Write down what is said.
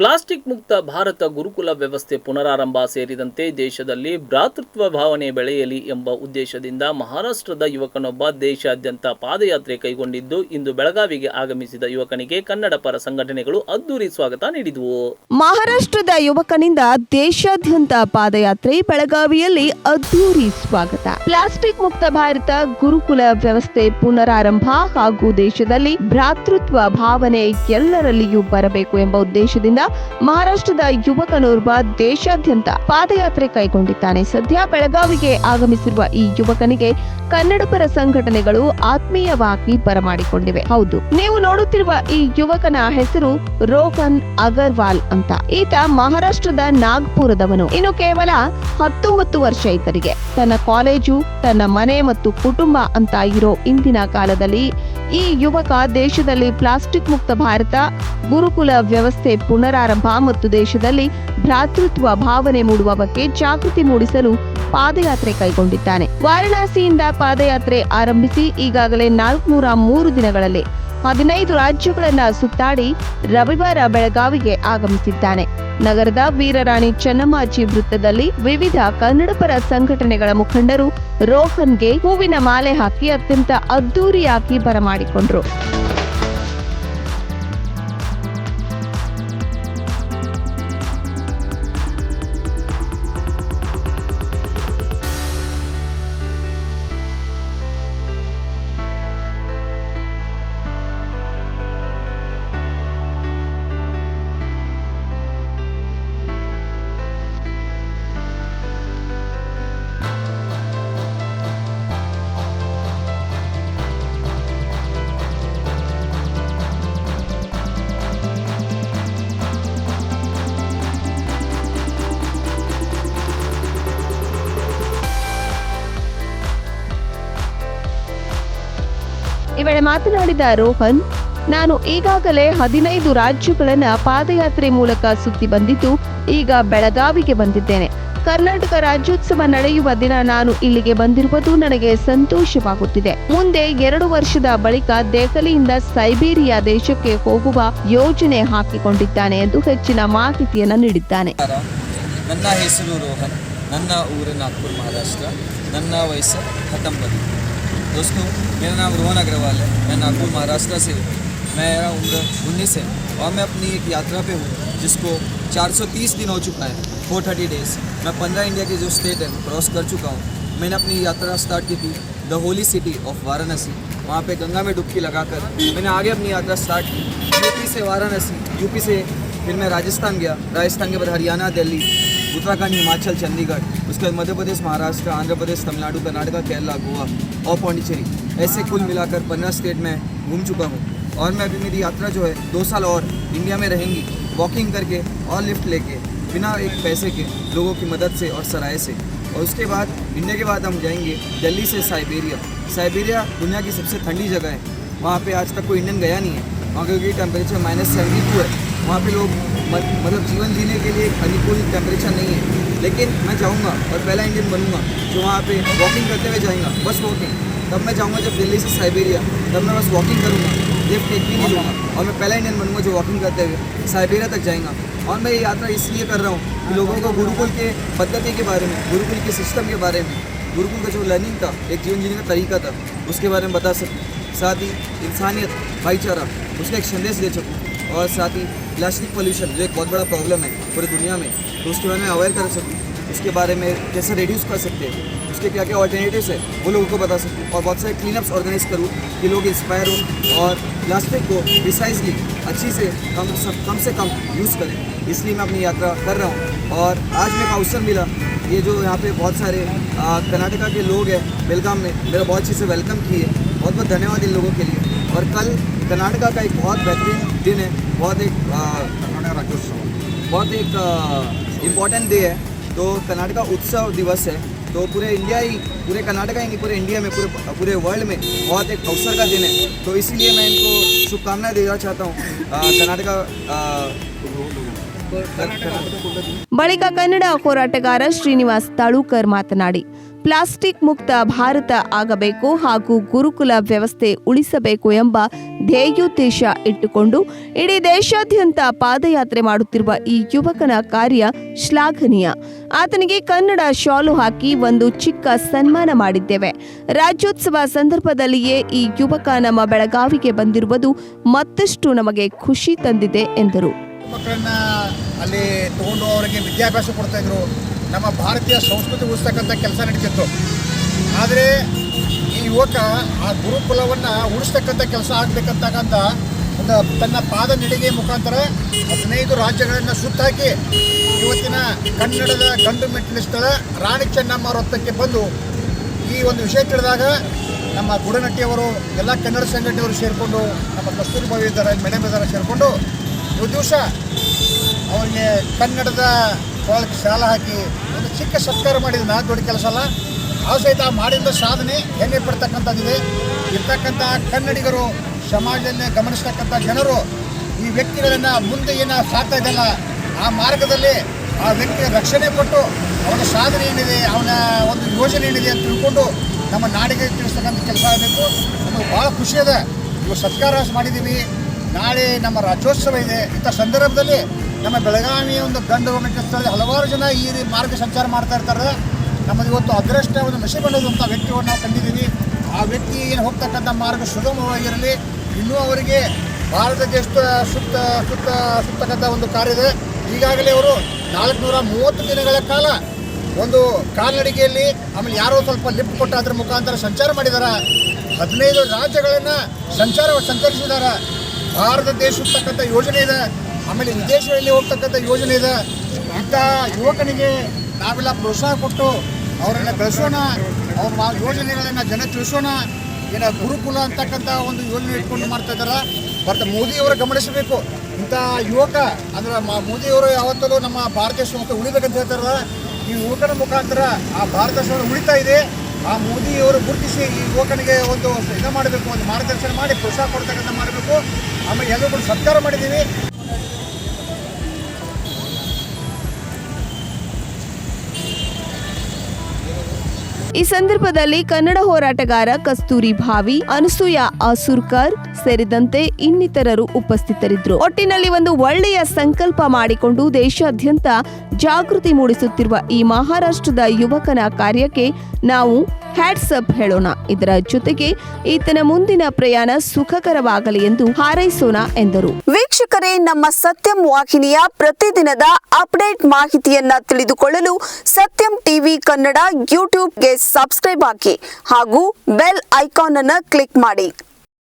Plastic ಮುಕ್ತ ಭಾರತ ಗುರುಕುಲ ವ್ಯವಸ್ಥೆ ಪುನರಾರಂಭ ಸೇರಿದಂತೆ ದೇಶದಲ್ಲಿ ಭ್ರಾತೃತ್ವ ಭಾವನೆ ಬೆಳೆಯಲಿ ಎಂಬ ಉದ್ದೇಶದಿಂದ ಮಹಾರಾಷ್ಟ್ರದ ಯುವಕನೊಬ್ಬ ದೇಶಾದ್ಯಂತ ಪಾದಯಾತ್ರೆ ಕೈಗೊಂಡಿದ್ದು ಇಂದು ಬೆಳಗಾವಿಗೆ ಆಗಮಿಸಿದ ಯುವಕನಿಗೆ ಕನ್ನಡ ಪರ ಸಂಘಟನೆಗಳು ಅದ್ದೂರಿ ಸ್ವಾಗತ ನೀಡಿದವು. ಮಹಾರಾಷ್ಟ್ರದ ಯುವಕನಿಂದ ದೇಶಾದ್ಯಂತ ಪಾದಯಾತ್ರೆ, ಬೆಳಗಾವಿಯಲ್ಲಿ ಅದ್ದೂರಿ ಸ್ವಾಗತ. ಪ್ಲಾಸ್ಟಿಕ್ ಮುಕ್ತ ಭಾರತ ಗುರುಕುಲ ವ್ಯವಸ್ಥೆ ಪುನರಾರಂಭ ಹಾಗೂ ದೇಶದಲ್ಲಿ ಭ್ರಾತೃತ್ವ ಭಾವನೆ ಎಲ್ಲರಲ್ಲಿಯೂ ಬರಬೇಕು ಎಂಬ ಉದ್ದೇಶದಿಂದ ಮಹಾರಾಷ್ಟ್ರದ ಯುವಕನೋರ್ವ ದೇಶಾದ್ಯಂತ ಪಾದಯಾತ್ರೆ ಕೈಗೊಂಡಿದ್ದಾನೆ. ಸದ್ಯ ಬೆಳಗಾವಿಗೆ ಆಗಮಿಸಿರುವ ಈ ಯುವಕನಿಗೆ ಕನ್ನಡಪರ ಸಂಘಟನೆಗಳು ಆತ್ಮೀಯವಾಗಿ ಬರಮಾಡಿಕೊಂಡಿವೆ. ಹೌದು, ನೀವು ನೋಡುತ್ತಿರುವ ಈ ಯುವಕನ ಹೆಸರು ರೋಹನ್ ಅಗರ್ವಾಲ್ ಅಂತ. ಈತ ಮಹಾರಾಷ್ಟ್ರದ ನಾಗ್ಪುರದವನು. ಇನ್ನು ಕೇವಲ ಹತ್ತೊಂಬತ್ತು ವರ್ಷ ಈತನಿಗೆ ತನ್ನ ಕಾಲೇಜು, ತನ್ನ ಮನೆ ಮತ್ತು ಕುಟುಂಬ ಅಂತ ಇರೋ ಇಂದಿನ ಕಾಲದಲ್ಲಿ ಈ ಯುವಕ ದೇಶದಲ್ಲಿ ಪ್ಲಾಸ್ಟಿಕ್ ಮುಕ್ತ ಭಾರತ, ಗುರುಕುಲ ವ್ಯವಸ್ಥೆ ಪುನರಾರಂಭ ಮತ್ತು ದೇಶದಲ್ಲಿ ಭ್ರಾತೃತ್ವ ಭಾವನೆ ಮೂಡುವ ಬಗ್ಗೆ ಜಾಗೃತಿ ಮೂಡಿಸಲು ಪಾದಯಾತ್ರೆ ಕೈಗೊಂಡಿದ್ದಾನೆ. ವಾರಣಾಸಿಯಿಂದ ಪಾದಯಾತ್ರೆ ಆರಂಭಿಸಿ ಈಗಾಗಲೇ ನಾಲ್ಕುನೂರ ಮೂರು ದಿನಗಳಲ್ಲಿ ಹದಿನೈದು ರಾಜ್ಯಗಳನ್ನ ಸುತ್ತಾಡಿ ರವಿವಾರ ಬೆಳಗಾವಿಗೆ ಆಗಮಿಸಿದ್ದಾನೆ. ನಗರದ ವೀರರಾಣಿ ಚೆನ್ನಮ್ಮಾಜಿ ವೃತ್ತದಲ್ಲಿ ವಿವಿಧ ಕನ್ನಡಪರ ಸಂಘಟನೆಗಳ ಮುಖಂಡರು ರೋಹನ್ಗೆ ಹೂವಿನ ಮಾಲೆ ಹಾಕಿ ಅತ್ಯಂತ ಅದ್ದೂರಿಯಾಗಿ ಬರಮಾಡಿಕೊಂಡ್ರು. ಈ ವೇಳೆ ಮಾತನಾಡಿದ ರೋಹನ್, ನಾನು ಈಗಾಗಲೇ ಹದಿನೈದು ರಾಜ್ಯಗಳನ್ನು ಪಾದಯಾತ್ರೆ ಮೂಲಕ ಸುತ್ತಿ ಬಂದಿದ್ದು, ಈಗ ಬೆಳಗಾವಿಗೆ ಬಂದಿದ್ದೇನೆ. ಕರ್ನಾಟಕ ರಾಜ್ಯೋತ್ಸವ ನಡೆಯುವ ದಿನ ನಾನು ಇಲ್ಲಿಗೆ ಬಂದಿರುವುದು ನನಗೆ ಸಂತೋಷವಾಗುತ್ತಿದೆ. ಮುಂದೆ ಎರಡು ವರ್ಷದ ಬಳಿಕ ದೆಹಲಿಯಿಂದ ಸೈಬೀರಿಯಾ ದೇಶಕ್ಕೆ ಹೋಗುವ ಯೋಜನೆ ಹಾಕಿಕೊಂಡಿದ್ದಾನೆ ಎಂದು ಹೆಚ್ಚಿನ ಮಾಹಿತಿಯನ್ನು ನೀಡಿದ್ದಾನೆ. ನನ್ನ ಹೆಸರು ರೋಹನ್. ನನ್ನ ಊರು ನಾಗ್ಪುರ್, ಮಹಾರಾಷ್ಟ್ರ. ನನ್ನ ವಯಸ್ಸು ಹತ್ತೊಂಬತ್ತು. दोस्तों, मेरा नाम रोहन अग्रवाल है। मैं नागपुर, महाराष्ट्र से हूँ। मेरा उम्र 19 है और मैं अपनी एक यात्रा पे हूँ, जिसको 430 दिन हो चुका है 430 डेज़ मैं 15 इंडिया के जो स्टेट है क्रॉस कर चुका हूँ। मैंने अपनी यात्रा स्टार्ट की थी the holy city of Varanasi वहाँ पे गंगा में डुबकी लगाकर मैंने आगे अपनी यात्रा स्टार्ट की। यूपी से वाराणसी यूपी से फिर मैं राजस्थान गया। राजस्थान के बाद हरियाणा, दिल्ली। उत्तराखंड, हिमाचल, चंडीगढ़, उसके बाद मध्य प्रदेश, महाराष्ट्र, आंध्र प्रदेश, तमिलनाडु, कर्नाटका, केरला, गोवा और पौंडीचेरी। ऐसे कुल मिलाकर पंद्रह स्टेट में घूम चुका हूँ। और मैं अभी मेरी यात्रा जो है, दो साल और इंडिया में रहेंगी। वॉकिंग करके और लिफ्ट लेके, बिना एक पैसे के लोगों की मदद से और सराय से। और उसके बाद इंडिया के बाद हम जाएँगे दिल्ली से साइबेरिया साइबेरिया दुनिया की सबसे ठंडी जगह है। वहाँ पे आज तक कोई इंडियन गया नहीं है। वहाँ क्योंकि टेम्परेचर माइनस सेवेंटी टू है। वहाँ पे लोग मतलब जीवन जीने के लिए अनुकूल टेम्परेचर नहीं है। लेकिन मैं जाऊँगा और पहला इंडियन बनूँगा जो वहाँ पे वॉकिंग करते हुए जाएगा बस वॉकिंग तब मैं जाऊँगा जब दिल्ली से साइबेरिया तब मैं बस वॉकिंग करूँगा। लिफ्ट एक भी नहीं लूँगा और मैं पहला इंडियन बनूँगा जो वॉकिंग करते हुए साइबेरिया तक जाएगा। और मैं ये यात्रा इसलिए कर रहा हूँ कि लोगों को गुरुकुल के पद्धति के बारे में गुरुकुल के सिस्टम के बारे में गुरुकुल का जो लर्निंग था एक जीवन जीने का तरीका था उसके बारे में बता सकूँ। साथ ही इंसानियत भाईचारा उसका एक संदेश दे सकूँ। और साथ ही प्लास्टिक पोल्यूशन जो एक बहुत बड़ा प्रॉब्लम है पूरी दुनिया में। तो उसके बारे में अवेयर कर सकूँ उसके बारे में कैसे रिड्यूस कर सकते हैं? उसके क्या क्या ऑल्टरनेटिव्स है? वो लोगों को बता सकूँ और बहुत सारे क्लीनअप्स ऑर्गेनाइज करूँ कि लोग इंस्पायर हों और प्लास्टिक को प्रिसाइजली अच्छी से कम से कम से कम यूज़ करें। इसलिए मैं अपनी यात्रा कर रहा हूँ। और आज मेरे को अवसर मिला। ये जो यहाँ पे बहुत सारे कर्नाटका के लोग हैं, बेलगाम में, मेरा बहुत अच्छे से वेलकम किए। बहुत बहुत धन्यवाद इन लोगों के लिए। और कल कर्नाटका का एक बहुत बेहतरीन दिन है बहुत एक आ, बहुत एक इम्पॉर्टेंट डे है तो कर्नाटका उत्सव दिवस है तो पूरे इंडिया ही पूरे कर्नाटका ही नहीं पूरे इंडिया में पूरे पूरे वर्ल्ड में बहुत एक अवसर का दिन है तो इसलिए मैं इनको शुभकामनाएं देना चाहता हूँ आ, कर्नाटका आ, कर्नाटका ಬಳಿಕ ಕನ್ನಡ ಹೋರಾಟಗಾರ ಶ್ರೀನಿವಾಸ್ ತಾಳೂಕರ್ ಮಾತನಾಡಿ ಪ್ಲಾಸ್ಟಿಕ್ ಮುಕ್ತ ಭಾರತ ಆಗಬೇಕು ಹಾಗೂ ಗುರುಕುಲ ವ್ಯವಸ್ಥೆ ಉಳಿಸಬೇಕು ಎಂಬ ಧ್ಯೇಯೋದ್ದೇಶ ಇಟ್ಟುಕೊಂಡು ಇಡೀ ದೇಶಾದ್ಯಂತ ಪಾದಯಾತ್ರೆ ಮಾಡುತ್ತಿರುವ ಈ ಯುವಕನ ಕಾರ್ಯ ಶ್ಲಾಘನೀಯ. ಆತನಿಗೆ ಕನ್ನಡ ಶಾಲು ಹಾಕಿ ಒಂದು ಚಿಕ್ಕ ಸನ್ಮಾನ ಮಾಡಿದ್ದೇವೆ. ರಾಜ್ಯೋತ್ಸವ ಸಂದರ್ಭದಲ್ಲಿಯೇ ಈ ಯುವಕ ನಮ್ಮ ಬೆಳಗಾವಿಗೆ ಬಂದಿರುವುದು ಮತ್ತಷ್ಟು ನಮಗೆ ಖುಷಿ ತಂದಿದೆ ಎಂದರು. ಮಕ್ಕಳನ್ನ ಅಲ್ಲಿ ತಗೊಂಡು ಅವರಿಗೆ ವಿದ್ಯಾಭ್ಯಾಸ ಕೊಡ್ತಾ ಇದ್ರು. ನಮ್ಮ ಭಾರತೀಯ ಸಂಸ್ಕೃತಿ ಉಳಿಸ್ತಕ್ಕಂಥ ಕೆಲಸ ನಡೀತಿತ್ತು. ಆದರೆ ಈ ಯುವಕ ಆ ಗುರುಕುಲವನ್ನು ಉಳಿಸ್ತಕ್ಕಂಥ ಕೆಲಸ ಆಗಬೇಕಂತಕ್ಕಂಥ ಒಂದು ತನ್ನ ಪಾದ ನಡಿಗೆ ಮುಖಾಂತರ ಹದಿನೈದು ರಾಜ್ಯಗಳನ್ನು ಸುತ್ತಾಕಿ ಇವತ್ತಿನ ಕನ್ನಡದ ಗಂಡು ಮೆಟ್ಟಿನ ಸ್ಥಳ ರಾಣಿ ಚೆನ್ನಮ್ಮ ವೃತ್ತಕ್ಕೆ ಬಂದು ಈ ಒಂದು ವಿಷಯ ತಿಳಿದಾಗ ನಮ್ಮ ಗುಡನಟ್ಟಿಯವರು, ಎಲ್ಲ ಕನ್ನಡ ಸಂಘಟನೆಯವರು ಸೇರಿಕೊಂಡು, ನಮ್ಮ ಕಸ್ತೂರಿ ಭಾವಿ ಇದ್ದಾರೆ ಮೇಡಮ್ ಇದ್ದಾರೆ ಸೇರಿಕೊಂಡು ಇವತ್ತು ದಿವಸ ಅವರಿಗೆ ಕನ್ನಡದ ಒಳಗೆ ಶಾಲೆ ಹಾಕಿ ಒಂದು ಚಿಕ್ಕ ಸತ್ಕಾರ ಮಾಡಿದ ನಾ ದೊಡ್ಡ ಕೆಲಸ ಅಲ್ಲ. ಆ ಸಹಿತ ಮಾಡಿದ ಸಾಧನೆ ಹೆಮ್ಮೆ ಪಡ್ತಕ್ಕಂಥದ್ದಿದೆ. ಇರ್ತಕ್ಕಂಥ ಕನ್ನಡಿಗರು ಸಮಾಜದಲ್ಲಿ ಗಮನಿಸ್ತಕ್ಕಂಥ ಜನರು ಈ ವ್ಯಕ್ತಿಗಳನ್ನು ಮುಂದೆ ಏನು ಸಾಕ್ತಾ ಇದೆಯಲ್ಲ ಆ ಮಾರ್ಗದಲ್ಲಿ ಆ ವ್ಯಕ್ತಿಯ ರಕ್ಷಣೆ ಕೊಟ್ಟು ಅವನ ಸಾಧನೆ ಏನಿದೆ, ಅವನ ಒಂದು ಯೋಜನೆ ಏನಿದೆ ಅಂತ ತಿಳ್ಕೊಂಡು ನಮ್ಮ ನಾಡಿಗೆ ತಿಳಿಸ್ತಕ್ಕಂಥ ಕೆಲಸ ಆಗಬೇಕು. ನಮಗೆ ಭಾಳ ಖುಷಿ ಇದೆ. ಇವು ಸತ್ಕಾರ ಮಾಡಿದ್ದೀವಿ. ನಾಳೆ ನಮ್ಮ ರಾಜ್ಯೋತ್ಸವ ಇದೆ. ಇಂಥ ಸಂದರ್ಭದಲ್ಲಿ ನಮ್ಮ ಬೆಳಗಾವಿಯ ಒಂದು ಗಂಡು ಸ್ಥಳದಲ್ಲಿ ಹಲವಾರು ಜನ ಈ ರೀತಿ ಮಾರ್ಗ ಸಂಚಾರ ಮಾಡ್ತಾ ಇರ್ತಾರೆ. ನಮ್ಮದು ಇವತ್ತು ಅದೃಷ್ಟ ಒಂದು ನಶೆ ಅನ್ನೋದಂಥ ವ್ಯಕ್ತಿಯನ್ನು ನಾವು ಕಂಡಿದ್ದೀವಿ. ಆ ವ್ಯಕ್ತಿ ಏನು ಹೋಗ್ತಕ್ಕಂಥ ಮಾರ್ಗ ಸುಗಮವಾಗಿರಲಿ. ಇನ್ನೂ ಅವರಿಗೆ ಭಾರತ ದೇಶದ ಸುತ್ತ ಸುತ್ತ ಸುತ್ತಕ್ಕಂಥ ಒಂದು ಕಾರ್ಯ ಇದೆ. ಈಗಾಗಲೇ ಅವರು ನಾಲ್ಕುನೂರ ಮೂವತ್ತು ದಿನಗಳ ಕಾಲ ಒಂದು ಕಾಲ್ನಡಿಗೆಯಲ್ಲಿ ಆಮೇಲೆ ಯಾರೋ ಸ್ವಲ್ಪ ಲಿಫ್ಟ್ ಕೊಟ್ಟ ಅದ್ರ ಮುಖಾಂತರ ಸಂಚಾರ ಮಾಡಿದ್ದಾರೆ ಹದಿನೈದು ರಾಜ್ಯಗಳನ್ನು ಸಂಚಾರ ಸಂಚರಿಸಿದ್ದಾರೆ ಭಾರತ ದೇಶ ಸುತ್ತಕ್ಕಂಥ ಯೋಜನೆ ಇದೆ. ಆಮೇಲೆ ವಿದೇಶಗಳಲ್ಲಿ ಹೋಗ್ತಕ್ಕಂಥ ಯೋಜನೆ ಇದೆ. ಇಂಥ ಯುವಕನಿಗೆ ನಾವೆಲ್ಲ ಪ್ರೋತ್ಸಾಹ ಕೊಟ್ಟು ಅವರನ್ನು ಬೆಳೆಸೋಣ ಅವ್ರ ಯೋಜನೆಗಳನ್ನು ಜನ ತಿಳಿಸೋಣ, ಏನ ಗುರುಕುಲ ಅಂತಕ್ಕಂಥ ಒಂದು ಯೋಜನೆ ಇಟ್ಕೊಂಡು ಮಾಡ್ತಾ ಇದ್ದಾರೆ ಬಟ್ ಮೋದಿಯವರು ಗಮನಿಸಬೇಕು, ಇಂಥ ಯುವಕ, ಅಂದ್ರೆ ಮೋದಿಯವರು ಯಾವತ್ತಲ್ಲೂ ನಮ್ಮ ಭಾರತ ಸಂಸ್ಥೆ ಉಳಿಬೇಕಂತ ಹೇಳ್ತಾರಲ್ಲ, ಈ ಯುವಕನ ಮುಖಾಂತರ ಆ ಭಾರತ ಸಂಸ್ಥೆ ಉಳಿತಾ ಇದೆ. ಆ ಮೋದಿಯವರು ಗುರುತಿಸಿ ಈ ಯುವಕನಿಗೆ ಒಂದು ಇದು ಮಾಡಬೇಕು, ಒಂದು ಮಾರ್ಗದರ್ಶನ ಮಾಡಿ, ಪ್ರೋತ್ಸಾಹ ಕೊಡ್ತಕ್ಕಂಥ ಮಾಡಬೇಕು. ಆಮೇಲೆ ಎಲ್ಲರೂ ಕೂಡ ಸತ್ಕಾರ ಮಾಡಿದ್ದೀವಿ. ಈ ಸಂದರ್ಭದಲ್ಲಿ ಕನ್ನಡ ಹೋರಾಟಗಾರ ಕಸ್ತೂರಿ ಭಾವಿ, ಅನಸೂಯ ಆಸುರ್ಕರ್ ಸೇರಿದಂತೆ ಇನ್ನಿತರರು ಉಪಸ್ಥಿತರಿದ್ದರು. ಒಟ್ಟಿನಲ್ಲಿ ಒಂದು ಒಳ್ಳೆಯ ಸಂಕಲ್ಪ ಮಾಡಿಕೊಂಡು ದೇಶಾದ್ಯಂತ ಜಾಗೃತಿ ಮೂಡಿಸುತ್ತಿರುವ ಈ ಮಹಾರಾಷ್ಟ್ರದ ಯುವಕನ ಕಾರ್ಯಕ್ಕೆ ನಾವು ಹ್ಯಾಟ್ಸಪ್ ಹೇಳೋಣ. ಇದರ ಜೊತೆಗೆ ಈತನ ಮುಂದಿನ ಪ್ರಯಾಣ ಸುಖಕರವಾಗಲಿ ಎಂದು ಹಾರೈಸೋಣ ಎಂದರು. ವೀಕ್ಷಕರೇ, ನಮ್ಮ ಸತ್ಯಂ ವಾಹಿನಿಯ ಪ್ರತಿದಿನದ ಅಪ್ಡೇಟ್ ಮಾಹಿತಿಯನ್ನ ತಿಳಿದುಕೊಳ್ಳಲು ಸತ್ಯಂ ಟಿವಿ ಕನ್ನಡ ಯೂಟ್ಯೂಬ್ಗೆ ಸಬ್ಸ್ಕ್ರೈಬ್ ಹಾಕಿ ಹಾಗೂ ಬೆಲ್ ಐಕಾನ್ ಅನ್ನು ಕ್ಲಿಕ್ ಮಾಡಿ.